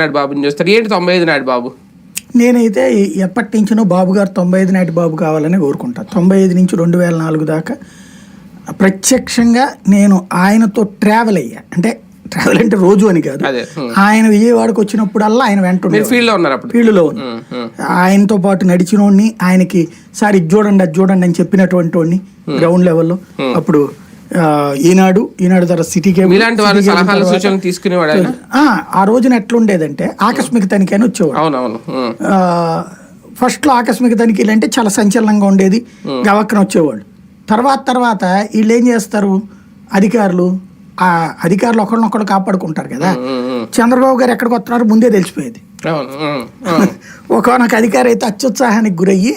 నాయుడు బాబుని చూస్తారు. ఏంటి తొంభై ఐదు నాయుడు బాబు? నేనైతే ఎప్పటి నుంచినో బాబు గారు తొంభై ఐదు నాటి బాబు కావాలని కోరుకుంటా. తొంభై ఐదు నుంచి రెండు వేల నాలుగు దాకా ప్రత్యక్షంగా నేను ఆయనతో ట్రావెల్ అయ్యా. అంటే ట్రావెల్ అంటే రోజు అని కాదు. ఆయన విజయవాడకు వచ్చినప్పుడల్లా ఆయన వెంట మీరు ఉండేవాడు. ఫీల్డ్లో ఉన్నారు అప్పుడు. ఫీల్డ్లో. ఆయనతో పాటు నడిచినోడిని ఆయనకి సార్ ఇది చూడండి అది చూడండి అని చెప్పినటువంటి వాడిని గ్రౌండ్ లెవెల్లో అప్పుడు ఈనాడు ఈనాడు ద్వారా సిటీ కేబుల్ ఆ, రోజున ఎట్లుండేదంటే ఆకస్మిక తనిఖీ అని వచ్చేవాడు ఆ, ఫస్ట్లో ఆకస్మిక తనిఖీలు అంటే చాలా సంచలనంగా ఉండేది గవక్కన వచ్చేవాళ్ళు తర్వాత తర్వాత వీళ్ళు ఏం చేస్తారు? అధికారులు ఆ అధికారులు ఒకరినొకరు కాపాడుకుంటారు కదా. చంద్రబాబు గారు ఎక్కడికి వస్తున్నారో ముందే తెలిసిపోయేది. ఒకనొక అధికారి అయితే అత్యుత్సాహానికి గురయ్యి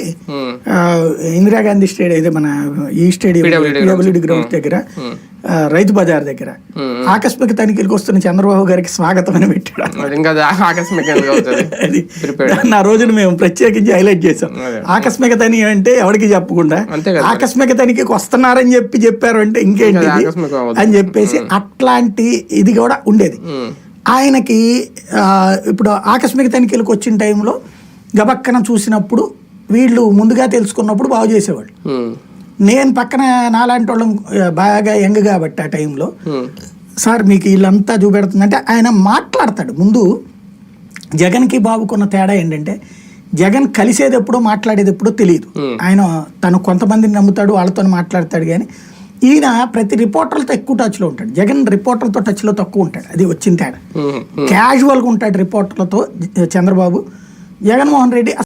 ఇందిరాగాంధీ స్టేడియం ఇది మన ఈ స్టేడియం పిడబ్ల్యూడి గ్రౌండ్. దగ్గర రైతు బజార్ దగ్గర. ఆకస్మిక తనిఖీలకు వస్తున్న చంద్రబాబు గారికి స్వాగతం అని పెట్టాడు. ఆ రోజున మేము ప్రత్యేకించి హైలైట్ చేసాం. ఆకస్మిక తనిఖీ అంటే ఎవరికి చెప్పకుండా. ఆకస్మిక తనిఖీకి వస్తున్నారని చెప్పి చెప్పారు అంటే ఇంకేంటి. అని చెప్పేసి అట్లాంటి ఇది కూడా ఉండేది. ఆయనకి ఇప్పుడు ఆకస్మిక తనిఖీలకు వచ్చిన టైంలో గబక్కన చూసినప్పుడు వీళ్ళు ముందుగా తెలుసుకున్నప్పుడు బాగు చేసేవాళ్ళు. నేను పక్కన నాలాంటి వాళ్ళం బాగా యంగ్ కాబట్టి ఆ టైంలో సార్ మీకు వీళ్ళంతా చూపెడుతుందంటే ఆయన మాట్లాడతాడు. ముందు జగన్కి బాబుకున్న తేడా ఏంటంటే జగన్ కలిసేది ఎప్పుడో మాట్లాడేది ఎప్పుడో తెలియదు. ఆయన తను కొంతమందిని నమ్ముతాడు వాళ్ళతో మాట్లాడతాడు కానీ ఈయన ప్రతి రిపోర్టర్లతో ఎక్కువ టచ్లో ఉంటాడు. జగన్ రిపోర్టర్లతో టచ్లో తక్కువ ఉంటాడు. అది వచ్చిన తేడా. క్యాజువల్గా ఉంటాడు రిపోర్టర్లతో చంద్రబాబు. జగన్మోహన్ రెడ్డి